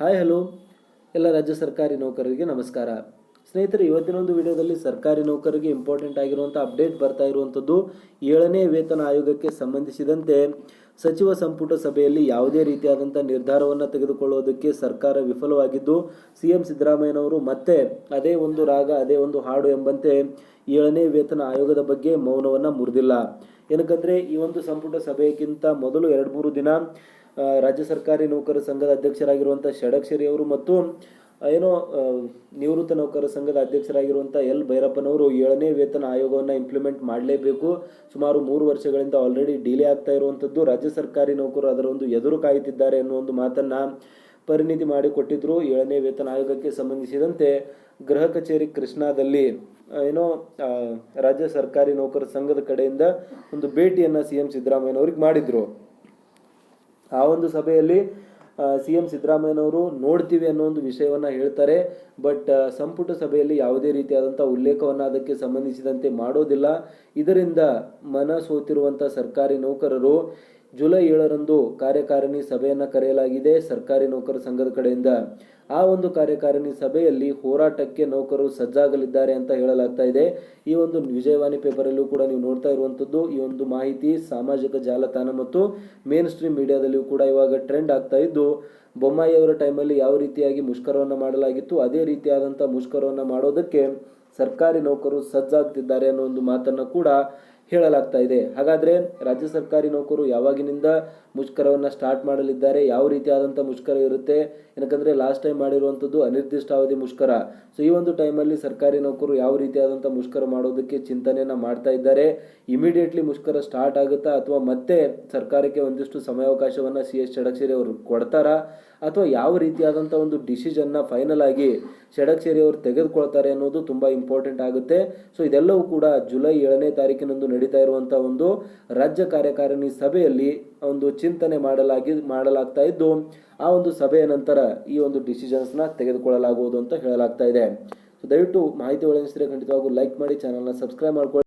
Hi hello ಎಲ್ಲ ರಾಜ್ಯ ಸರ್ಕಾರಿ ನೌಕರರಿಗೆ ನಮಸ್ಕಾರ. ಸ್ನೇಹಿತರೆ, ಇವತ್ತಿನ ಒಂದು ವಿಡಿಯೋದಲ್ಲಿ ಸರ್ಕಾರಿ ನೌಕರರಿಗೆ ಇಂಪಾರ್ಟೆಂಟ್ ಆಗಿರುವಂಥ ಅಪ್ಡೇಟ್ ಬರ್ತಾ ಇರುವಂಥದ್ದು ಏಳನೇ ವೇತನ ಆಯೋಗಕ್ಕೆ ಸಂಬಂಧಿಸಿದಂತೆ ಸಚಿವ ಸಂಪುಟ ಸಭೆಯಲ್ಲಿ ಯಾವುದೇ ರೀತಿಯಾದಂಥ ನಿರ್ಧಾರವನ್ನು ತೆಗೆದುಕೊಳ್ಳುವುದಕ್ಕೆ ಸರ್ಕಾರ ವಿಫಲವಾಗಿದ್ದು ಸಿ ಎಂ ಸಿದ್ದರಾಮಯ್ಯನವರು ಮತ್ತೆ ಅದೇ ಒಂದು ರಾಗ, ಅದೇ ಒಂದು ಹಾಡು ಎಂಬಂತೆ ಏಳನೇ ವೇತನ ಆಯೋಗದ ಬಗ್ಗೆ ಮೌನವನ್ನು ಮುರಿದಿಲ್ಲ. ಏನಕ್ಕಂದ್ರೆ ಈ ಒಂದು ಸಂಪುಟ ಸಭೆಗಿಂತ ಮೊದಲು ಎರಡು ಮೂರು ದಿನ ರಾಜ್ಯ ಸರ್ಕಾರಿ ನೌಕರ ಸಂಘದ ಅಧ್ಯಕ್ಷರಾಗಿರುವಂಥ ಷಡಕ್ಷರಿ ಅವರು ಮತ್ತು ಏನೋ ನಿವೃತ್ತ ನೌಕರ ಸಂಘದ ಅಧ್ಯಕ್ಷರಾಗಿರುವಂಥ ಎಲ್. ಭೈರಪ್ಪನವರು ಏಳನೇ ವೇತನ ಆಯೋಗವನ್ನು ಇಂಪ್ಲಿಮೆಂಟ್ ಮಾಡಲೇಬೇಕು. ಸುಮಾರು ಮೂರು ವರ್ಷಗಳಿಂದ ಆಲ್ರೆಡಿ ಡಿಲೇ ಆಗ್ತಾ ಇರುವಂಥದ್ದು ರಾಜ್ಯ ಸರ್ಕಾರಿ ನೌಕರರು ಅದರ ಒಂದು ಎದುರು ಕಾಯುತ್ತಿದ್ದಾರೆ ಅನ್ನೋ ಒಂದು ಮಾತನ್ನ ಪರಿಣಿತಿ ಮಾಡಿಕೊಟ್ಟಿದ್ರು. ಏಳನೇ ವೇತನ ಆಯೋಗಕ್ಕೆ ಸಂಬಂಧಿಸಿದಂತೆ ಗೃಹ ಕಚೇರಿ ಕೃಷ್ಣಾದಲ್ಲಿ. ಏನೋ ರಾಜ್ಯ ಸರ್ಕಾರಿ ನೌಕರ ಸಂಘದ ಕಡೆಯಿಂದ ಒಂದು ಭೇಟಿಯನ್ನ ಸಿ ಎಂ ಸಿದ್ದರಾಮಯ್ಯನವ್ರಿಗೆ ಮಾಡಿದ್ರು. ಆ ಒಂದು ಸಭೆಯಲ್ಲಿ ಸಿ ಎಂ ಸಿದ್ದರಾಮಯ್ಯನವರು ನೋಡ್ತೀವಿ ಅನ್ನೋ ಒಂದು ವಿಷಯವನ್ನ ಹೇಳ್ತಾರೆ, ಬಟ್ ಸಂಪುಟ ಸಭೆಯಲ್ಲಿ ಯಾವುದೇ ರೀತಿಯಾದಂಥ ಉಲ್ಲೇಖವನ್ನು ಅದಕ್ಕೆ ಸಂಬಂಧಿಸಿದಂತೆ ಮಾಡೋದಿಲ್ಲ. ಇದರಿಂದ ಮನ ಸೋತಿರುವಂಥ ಸರ್ಕಾರಿ ನೌಕರರು ಜುಲೈ ಏಳರಂದು ಕಾರ್ಯಕಾರಿಣಿ ಸಭೆಯನ್ನು ಕರೆಯಲಾಗಿದೆ ಸರ್ಕಾರಿ ನೌಕರ ಸಂಘದ ಕಡೆಯಿಂದ. ಆ ಒಂದು ಕಾರ್ಯಕಾರಿಣಿ ಸಭೆಯಲ್ಲಿ ಹೋರಾಟಕ್ಕೆ ನೌಕರರು ಸಜ್ಜಾಗಲಿದ್ದಾರೆ ಅಂತ ಹೇಳಲಾಗ್ತಾ ಇದೆ. ಈ ಒಂದು ವಿಜಯವಾಣಿ ಪೇಪರಲ್ಲೂ ಕೂಡ ನೀವು ನೋಡ್ತಾ ಇರುವಂಥದ್ದು ಈ ಒಂದು ಮಾಹಿತಿ ಸಾಮಾಜಿಕ ಜಾಲತಾಣ ಮತ್ತು ಮೇನ್ ಸ್ಟ್ರೀಮ್ ಮೀಡಿಯಾದಲ್ಲಿಯೂ ಕೂಡ ಇವಾಗ ಟ್ರೆಂಡ್ ಆಗ್ತಾ ಇದ್ದು, ಬೊಮ್ಮಾಯಿ ಅವರ ಟೈಮಲ್ಲಿ ಯಾವ ರೀತಿಯಾಗಿ ಮುಷ್ಕರವನ್ನು ಮಾಡಲಾಗಿತ್ತು, ಅದೇ ರೀತಿಯಾದಂಥ ಮುಷ್ಕರವನ್ನು ಮಾಡೋದಕ್ಕೆ ಸರ್ಕಾರಿ ನೌಕರರು ಸಜ್ಜಾಗ್ತಿದ್ದಾರೆ ಅನ್ನೋ ಒಂದು ಮಾತನ್ನು ಕೂಡ ಹೇಳಲಾಗ್ತಾ ಇದೆ. ಹಾಗಾದ್ರೆ ರಾಜ್ಯ ಸರ್ಕಾರಿ ನೌಕರರು ಯಾವಾಗಿನಿಂದ ಮುಷ್ಕರವನ್ನು ಸ್ಟಾರ್ಟ್ ಮಾಡಲಿದ್ದಾರೆ? ಯಾವ ರೀತಿಯಾದಂಥ ಮುಷ್ಕರ ಇರುತ್ತೆ? ಏನಕಂದ್ರೆ ಲಾಸ್ಟ್ ಟೈಮ್ ಮಾಡಿರುವಂಥದ್ದು ಅನಿರ್ದಿಷ್ಟಾವಧಿ ಮುಷ್ಕರ. ಸೊ ಈ ಒಂದು ಟೈಮಲ್ಲಿ ಸರ್ಕಾರಿ ನೌಕರರು ಯಾವ ರೀತಿಯಾದಂಥ ಮುಷ್ಕರ ಮಾಡೋದಕ್ಕೆ ಚಿಂತನೆಯನ್ನ ಮಾಡ್ತಾ ಇದ್ದಾರೆ? ಇಮಿಡಿಯೇಟ್ಲಿ ಮುಷ್ಕರ ಸ್ಟಾರ್ಟ್ ಆಗುತ್ತಾ ಅಥವಾ ಮತ್ತೆ ಸರ್ಕಾರಕ್ಕೆ ಒಂದಿಷ್ಟು ಸಮಯಾವಕಾಶವನ್ನ ಸಿ ಎಸ್ ಚಡಕ್ಷೇರಿ ಅವರು ಕೊಡ್ತಾರಾ? ಅಥವಾ ಯಾವ ರೀತಿಯಾದಂಥ ಒಂದು ಡಿಸಿಷನ್ನ ಫೈನಲ್ ಆಗಿ ಷಡಕ್ಷೇರಿ ಅವರು ತೆಗೆದುಕೊಳ್ತಾರೆ ಅನ್ನೋದು ತುಂಬಾ ಇಂಪಾರ್ಟೆಂಟ್ ಆಗುತ್ತೆ. ಸೊ ಇದೆಲ್ಲವೂ ಕೂಡ ಜುಲೈ ಏಳನೇ ತಾರೀಕಿನಂದು ನಡೀತಾ ಇರುವಂತಹ ಒಂದು ರಾಜ್ಯ ಕಾರ್ಯಕಾರಿಣಿ ಸಭೆಯಲ್ಲಿ ಒಂದು ಚಿಂತನೆ ಮಾಡಲಾಗಿ ಮಾಡಲಾಗ್ತಾ ಇದ್ದು, ಆ ಒಂದು ಸಭೆಯ ನಂತರ ಈ ಒಂದು ಡಿಸಿಷನ್ಸ್ನ ತೆಗೆದುಕೊಳ್ಳಲಾಗುವುದು ಅಂತ ಹೇಳಲಾಗ್ತಾ ಇದೆ. ದಯವಿಟ್ಟು ಮಾಹಿತಿ ಒಳಗಿಸಿದ್ರೆ ಖಂಡಿತವಾಗೂ ಲೈಕ್ ಮಾಡಿ ಚಾನಲ್ನ ಸಬ್ಸ್ಕ್ರೈಬ್ ಮಾಡ್ಕೊಳ್ಳಿ.